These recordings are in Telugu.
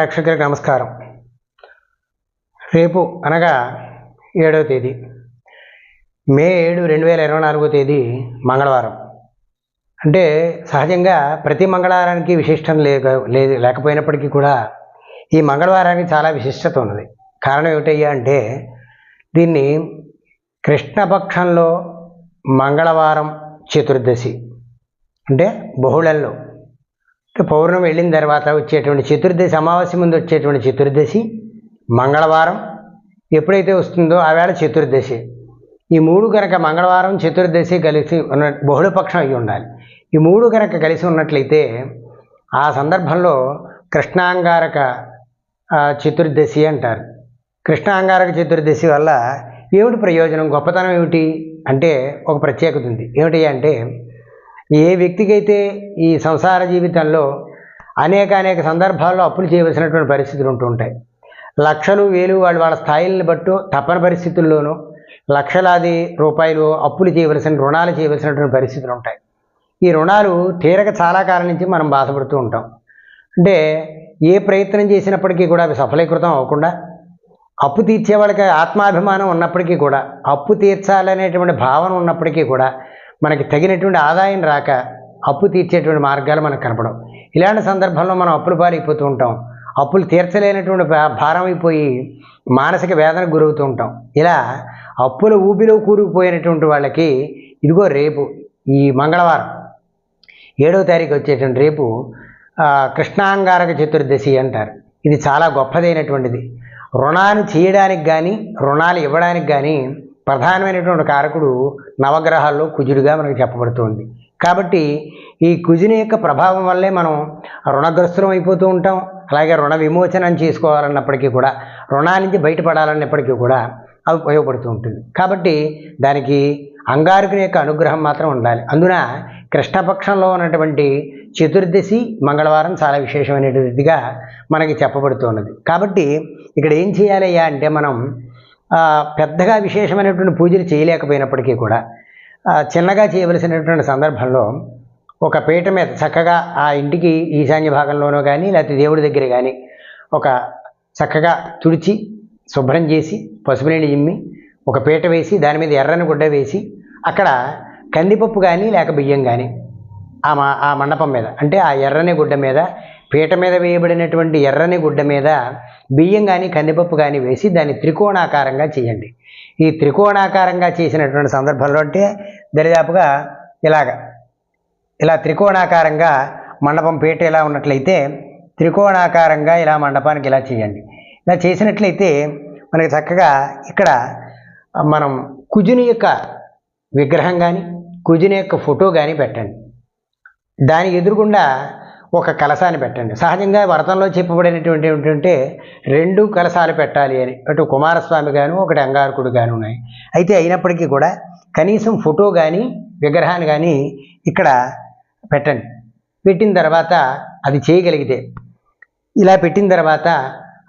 ప్రేక్షకులకు నమస్కారం. రేపు అనగా ఏడవ తేదీ. మే ఏడు రెండు వేల ఇరవై నాలుగో తేదీ మంగళవారం. అంటే సహజంగా ప్రతి మంగళవారానికి విశిష్టం లేక లేదు లేకపోయినప్పటికీ కూడా ఈ మంగళవారానికి చాలా విశిష్టత ఉన్నది. కారణం ఏమిటయ్యా అంటే దీన్ని కృష్ణపక్షంలో మంగళవారం చతుర్దశి అంటే బహుళంలో పౌర్ణమి వెళ్ళిన తర్వాత వచ్చేటువంటి చతుర్దశి అమావాస్య ముందు వచ్చేటువంటి చతుర్దశి మంగళవారం. ఎప్పుడైతే వస్తుందో ఆవేళ చతుర్దశి. ఈ మూడు కనుక మంగళవారం చతుర్దశి కలిసి ఉన్న బహుళపక్షం అయి ఉండాలి. ఈ మూడు కనుక కలిసి ఉన్నట్లయితే ఆ సందర్భంలో కృష్ణాంగారక చతుర్దశి అంటారు. కృష్ణాంగారక చతుర్దశి వల్ల ఏమిటి ప్రయోజనం? గొప్పతనం ఏమిటి? అంటే ఒక ప్రత్యేకత ఉంది. ఏమిటి అంటే ఏ వ్యక్తికైతే ఈ సంసార జీవితంలో అనేక అనేక సందర్భాల్లో అప్పులు చేయవలసినటువంటి పరిస్థితులు ఉంటూ ఉంటాయి. లక్షలు వేలు వాళ్ళు వాళ్ళ స్థాయిలను బట్టు తప్పని పరిస్థితుల్లోనూ లక్షలాది రూపాయలు అప్పులు చేయవలసిన రుణాలు చేయవలసినటువంటి పరిస్థితులు ఉంటాయి. ఈ రుణాలు తీరక చాలా కాలం నుంచి మనం బాధపడుతూ ఉంటాం. అంటే ఏ ప్రయత్నం చేసినప్పటికీ కూడా అవి సఫలీకృతం అవ్వకుండా అప్పు తీర్చే వాళ్ళకి ఆత్మాభిమానం ఉన్నప్పటికీ కూడా అప్పు తీర్చాలనేటువంటి భావన ఉన్నప్పటికీ కూడా మనకి తగినటువంటి ఆదాయం రాక అప్పు తీర్చేటువంటి మార్గాలు మనకు కనపడవు. ఇలాంటి సందర్భంలో మనం అప్పులు పాలైపోతూ ఉంటాం. అప్పులు తీర్చలేనటువంటి భా- భారం అయిపోయి మానసిక వేదనకు గురవుతూ ఉంటాం. ఇలా అప్పుల ఊపిలో కూరుకుపోయినటువంటి వాళ్ళకి ఇదిగో రేపు ఈ మంగళవారం ఏడవ తారీఖు వచ్చేటువంటి రేపు కృష్ణాంగారక చతుర్దశి అంటారు. ఇది చాలా గొప్పదైనటువంటిది. రుణాలు చేయడానికి కానీ రుణాలు ఇవ్వడానికి కానీ ప్రధానమైనటువంటి కారకుడు నవగ్రహాల్లో కుజుడిగా మనకు చెప్పబడుతుంది. కాబట్టి ఈ కుజుని యొక్క ప్రభావం వల్లే మనం రుణగ్రస్తులం అయిపోతూ ఉంటాం. అలాగే రుణ విమోచనం చేసుకోవాలన్నప్పటికీ కూడా రుణాల నుంచి బయటపడాలన్నప్పటికీ కూడా అవి ఉపయోగపడుతూ ఉంటుంది. కాబట్టి దానికి అంగారకుని యొక్క అనుగ్రహం మాత్రం ఉండాలి. అందున కృష్ణపక్షంలో ఉన్నటువంటి చతుర్దశి మంగళవారం చాలా విశేషమైనటువంటిదిగా మనకి చెప్పబడుతున్నది. కాబట్టి ఇక్కడ ఏం చేయాలయ్యా అంటే మనం పెద్దగా విశేషమైనటువంటి పూజలు చేయలేకపోయినప్పటికీ కూడా చిన్నగా చేయవలసినటువంటి సందర్భంలో ఒక పీట మీద చక్కగా ఆ ఇంటికి ఈశాన్య భాగంలోనో కానీ లేకపోతే దేవుడి దగ్గర కానీ ఒక చక్కగా తుడిచి శుభ్రం చేసి పసుపు నీళ్ళు ఇమ్మి ఒక పీట వేసి దాని మీద ఎర్రని గుడ్డ వేసి అక్కడ కందిపప్పు కానీ లేక బియ్యం కానీ ఆ మా ఆ మండపం మీద అంటే ఆ ఎర్రని గుడ్డ మీద పీట మీద వేయబడినటువంటి ఎర్రని గుడ్డ మీద బియ్యం కానీ కందిపప్పు కానీ వేసి దాన్ని త్రికోణాకారంగా చేయండి. ఈ త్రికోణాకారంగా చేసినటువంటి సందర్భంలో అంటే దరిదాపుగా ఇలాగ ఇలా త్రికోణాకారంగా మండపం పీట ఇలా ఉన్నట్లయితే త్రికోణాకారంగా ఇలా మండపానికి ఇలా చేయండి. ఇలా చేసినట్లయితే మనకి చక్కగా ఇక్కడ మనం కుజుని యొక్క విగ్రహం కానీ కుజుని యొక్క ఫోటో కానీ పెట్టండి. దానికి ఎదురుగుండా ఒక కలసాన్ని పెట్టండి. సహజంగా వ్రతంలో చెప్పబడినటువంటి ఏంటంటే రెండు కలసాలు పెట్టాలి అని. అటు కుమారస్వామి గాను ఒకటి అంగారకుడు గాను ఉన్నాయి. అయితే అయినప్పటికీ కూడా కనీసం ఫోటో కానీ విగ్రహాన్ని కానీ ఇక్కడ పెట్టండి. పెట్టిన తర్వాత అది చేయగలిగితే ఇలా పెట్టిన తర్వాత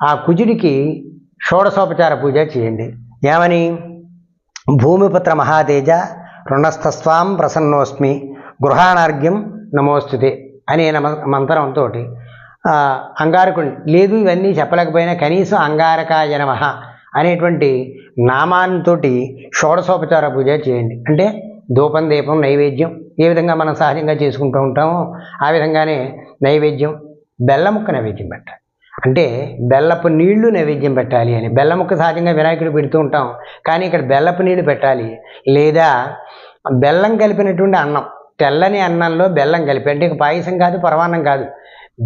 ఆ కుజుడికి షోడశోపచార పూజ చేయండి. ఏమని? భూమిపుత్ర మహాతేజ రుణస్థస్వాం ప్రసన్నోస్మి గృహాణార్ఘ్యం నమోస్తుతే. అనే నమ మంత్రంతో అంగారకుడు లేదు ఇవన్నీ చెప్పలేకపోయినా కనీసం అంగారకాయ నమః అనేటువంటి నామాంతో షోడశోపచార పూజ చేయండి. అంటే ధూపం దీపం నైవేద్యం ఏ విధంగా మనం సహజంగా చేసుకుంటూ ఉంటామో ఆ విధంగానే నైవేద్యం బెల్ల ముక్క నైవేద్యం పెట్టాలి. అంటే బెల్లపు నీళ్ళు నైవేద్యం పెట్టాలి అని. బెల్లముక్క సహజంగా వినాయకుడు పెడుతూ ఉంటాం. కానీ ఇక్కడ బెల్లపు నీళ్ళు పెట్టాలి. లేదా బెల్లం కలిపినటువంటి అన్నం తెల్లని అన్నంలో బెల్లం కలిపి అంటే పాయసం కాదు పరమాన్నం కాదు.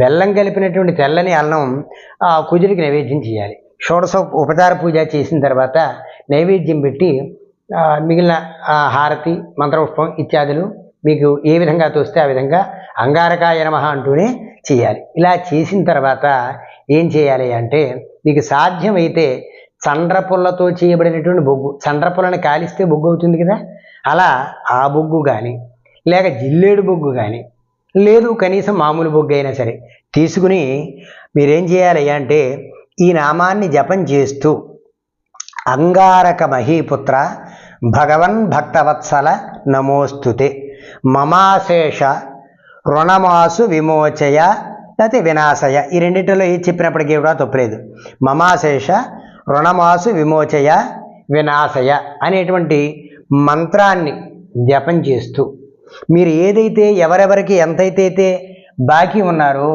బెల్లం కలిపినటువంటి తెల్లని అన్నం ఆ కుజుడికి నైవేద్యం చేయాలి. షోడశ ఉపచార పూజ చేసిన తర్వాత నైవేద్యం పెట్టి మిగిలిన హారతి మంత్రపుష్పం ఇత్యాదులు మీకు ఏ విధంగా తోస్తే ఆ విధంగా అంగారకాయ నమః అంటూనే చేయాలి. ఇలా చేసిన తర్వాత ఏం చేయాలి అంటే మీకు సాధ్యమైతే చండ్రపుల్లతో చేయబడినటువంటి బొగ్గు చండ్రపుల్లని కాలిస్తే బొగ్గు అవుతుంది కదా? అలా ఆ బొగ్గు కానీ లేక జిల్లేడు బొగ్గు కానీ లేదు కనీసం మామూలు బొగ్గు అయినా సరే తీసుకుని మీరేం చేయాలి అంటే ఈ నామాన్ని జపం చేస్తూ అంగారక మహీపుత్ర భగవన్ భక్తవత్సల నమోస్తుతే మమాశేష రుణమాసు విమోచయ లేకపోతే వినాశయ. ఈ రెండింటిలో ఏది చెప్పినప్పటికీ కూడా తప్పలేదు. మమాశేష రుణమాసు విమోచయ వినాశయ అనేటువంటి మంత్రాన్ని జపం చేస్తూ మీరు ఏదైతే ఎవరెవరికి ఎంతైతే బాకీ ఉన్నారో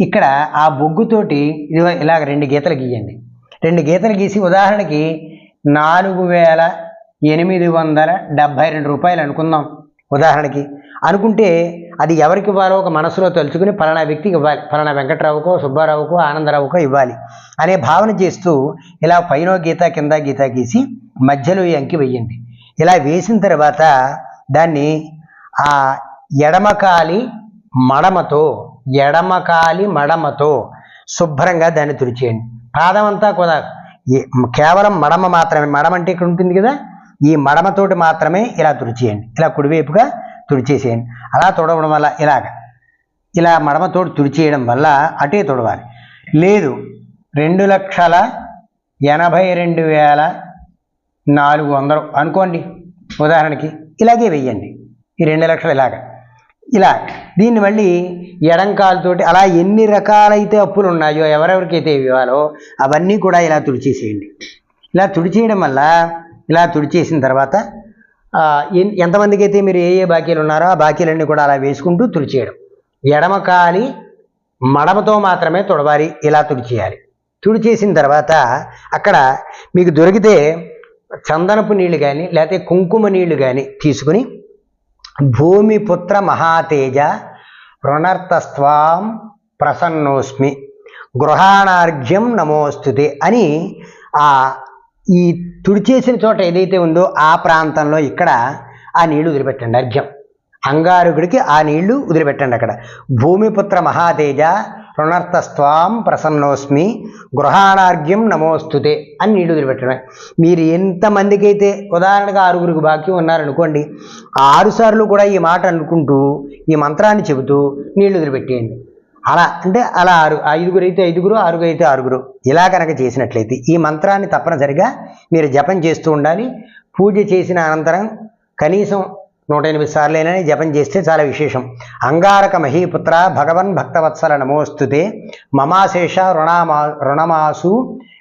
ఇక్కడ ఆ బొగ్గుతోటి ఇదిగో ఇలాగ రెండు గీతలు గీయండి. రెండు గీతలు గీసి ఉదాహరణకి నాలుగు వేల ఎనిమిది వందల డెబ్భై రెండు రూపాయలు అనుకుందాం ఉదాహరణకి. అనుకుంటే అది ఎవరికి ఇవ్వాలో ఒక మనసులో తలుచుకుని ఫలానా వ్యక్తికి ఇవ్వాలి. ఫలానా వెంకట్రావుకో సుబ్బారావుకో ఆనందరావుకో ఇవ్వాలి అనే భావన చేస్తూ ఇలా పైన గీత కింద గీత గీసి మధ్యలో ఈ అంకి వెయ్యండి ఇలా వేసిన తర్వాత దాన్ని ఆ ఎడమకాలి మడమతో ఎడమకాలి మడమతో శుభ్రంగా దాన్ని తుడిచేయండి. పాదం అంతా కూడా కేవలం మడమ మాత్రమే మడమ అంటే ఇక్కడ ఉంటుంది కదా ఈ మడమతోటి మాత్రమే ఇలా తుడిచేయండి. ఇలా కుడివైపుగా తుడిచేసేయండి. అలా తుడవడం వల్ల ఇలాగ ఇలా మడమతోటి తుడిచేయడం వల్ల అటే తుడవాలి. లేదు రెండు లక్షల ఎనభై రెండు వేల నాలుగు వందలు అనుకోండి ఉదాహరణకి ఇలాగే వెయ్యండి. ఈ రెండు లక్షలు ఇలాగ. ఇలా దీన్ని మళ్ళీ ఎడంకాలతోటి అలా ఎన్ని రకాలైతే అప్పులు ఉన్నాయో ఎవరెవరికైతే ఇవ్వాలో అవన్నీ కూడా ఇలా తుడిచేసేయండి. ఇలా తుడిచేయడం వల్ల ఇలా తుడిచేసిన తర్వాత ఎంతమందికి అయితే మీరు ఏ ఏ బాకీలు ఉన్నారో ఆ బాకీలన్నీ కూడా అలా వేసుకుంటూ తుడిచేయడం. ఎడమకాలి మడమతో మాత్రమే తుడవాలి ఇలా తుడిచేయాలి. తుడిచేసిన తర్వాత అక్కడ మీకు దొరికితే చందనపు నీళ్ళు కానీ లేకపోతే కుంకుమ నీళ్ళు కానీ తీసుకుని భూమిపుత్ర మహాతేజ రుణర్థస్వాం ప్రసన్నోస్మి. గృహాణార్ఘ్యం నమోస్తుతే అని ఆ ఈ తుడిచేసిన చోట ఏదైతే ఉందో ఆ ప్రాంతంలో ఇక్కడ ఆ నీళ్ళు వదిలిపెట్టండి. అర్ఘ్యం. అంగారుగుడికి ఆ నీళ్ళు వదిలిపెట్టండి అక్కడ. భూమిపుత్ర మహాతేజ రుణర్థస్వాం ప్రసన్నోస్మి గృహాణార్ఘ్యం నమోస్తుతే అని నీళ్ళు వదిలిపెట్టడమే. మీరు ఎంతమందికైతే ఉదాహరణగా ఆరుగురికి బాకీ ఉన్నారనుకోండి ఆరుసార్లు ఆరు సార్లు కూడా ఈ మాట అనుకుంటూ ఈ మంత్రాన్ని చెబుతూ నీళ్ళు వదిలిపెట్టేయండి. అలా అంటే అలా ఆరు ఐదుగురు అయితే ఐదుగురు ఆరుగురు అయితే ఆరుగురు. ఇలా కనుక చేసినట్లయితే ఈ మంత్రాన్ని తప్పనిసరిగా మీరు జపం చేస్తూ ఉండాలి. పూజ చేసిన అనంతరం కనీసం నూట ఎనిమిది సార్లైనా జపం చేస్తే చాలా విశేషం. అంగారక మహీపుత్ర భగవన్ భక్తవత్సల నమోస్తుతే మమాశేష రుణమా రుణమాసు